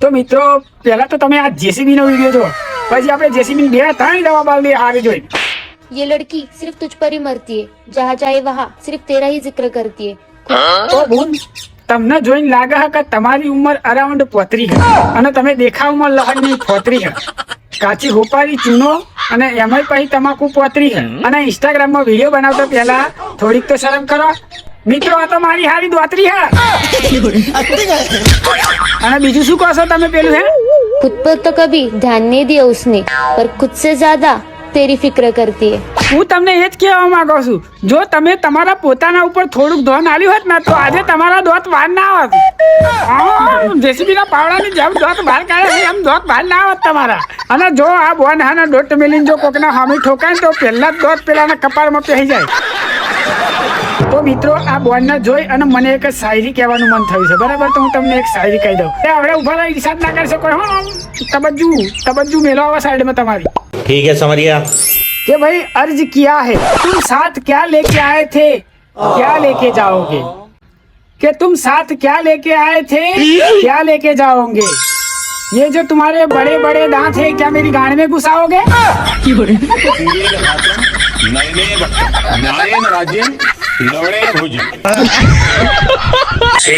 તો મિત્રો પહેલા તો તમે આ જેસીબી નો વિડીયો જો પછી આપણે જેસીબી બે ત્રણ દવા બાવલી આવી જોઈ ये लड़की सिर्फ तुझ पर ही मरती है जहाँ जाए वहाँ सिर्फ तेरा ही जिक्र करती है તો બોન તમને જોઈને લાગે છે કે તમારી ઉંમર અરાઉન્ડ પોત્રી છે અને તમે દેખાવમાં લહણની ફોતરી છે કાચી હોપારી ચૂનો અને એમાંય પછી તમાકુ પોતરી છે અને ઇન્સ્ટાગ્રામમાં વિડીયો બનાવતા પહેલા થોડીક તો શરમ કરો મિત્રો આ તો મારી હારી દ્વાતરી હા. અને બીજું શું કહો છો તમે પેલું હે? ખુદ પર તો કભી ધ્યાન નહીં દે ઉસને પર ખુદ સે જ્યાદા તેરી ફિક્ર કરતી હે. હું તમને એ જ કહેવા માંગુ છું. જો તમે તમારા પોતાના ઉપર થોડુંક ધોન આલ્યું હોત ને તો આજે તમારા દોત બહાર ના આવત. જેસીબી ના પાવડાની જેમ દોત બહાર કાઢે છે એમ દોત બહાર ના આવત તમારા. અને જો આ બોન હાના દોટ મેલીને જો કોકના હામી ઠોકાય તો પહેલા જ દોત પેલાના કપાળમાં પહેરી જાય. તો મિત્રો આ બોન ને જોઈ અને મને એક શાયરી કહેવાનું મન થયું છે બરાબર તો હું તમને એક શાયરી કહી દઉં એ હવે ઉભા રહી ઈશાદ ના કરી શકો હો તબજ્જુ તબજ્જુ મેલો આવા સાઈડમાં તમારી ठीक है समझ गया कि भाई अर्ज किया है तुम साथ क्या लेके आए थे क्या लेके जाओगे कि तुम साथ क्या लेके आए थे क्या लेके जाओगे ये जो तुम्हारे बड़े बड़े दांत है क्या मेरी गाड़ में घुसाओगे Lore, huye. ¡Sí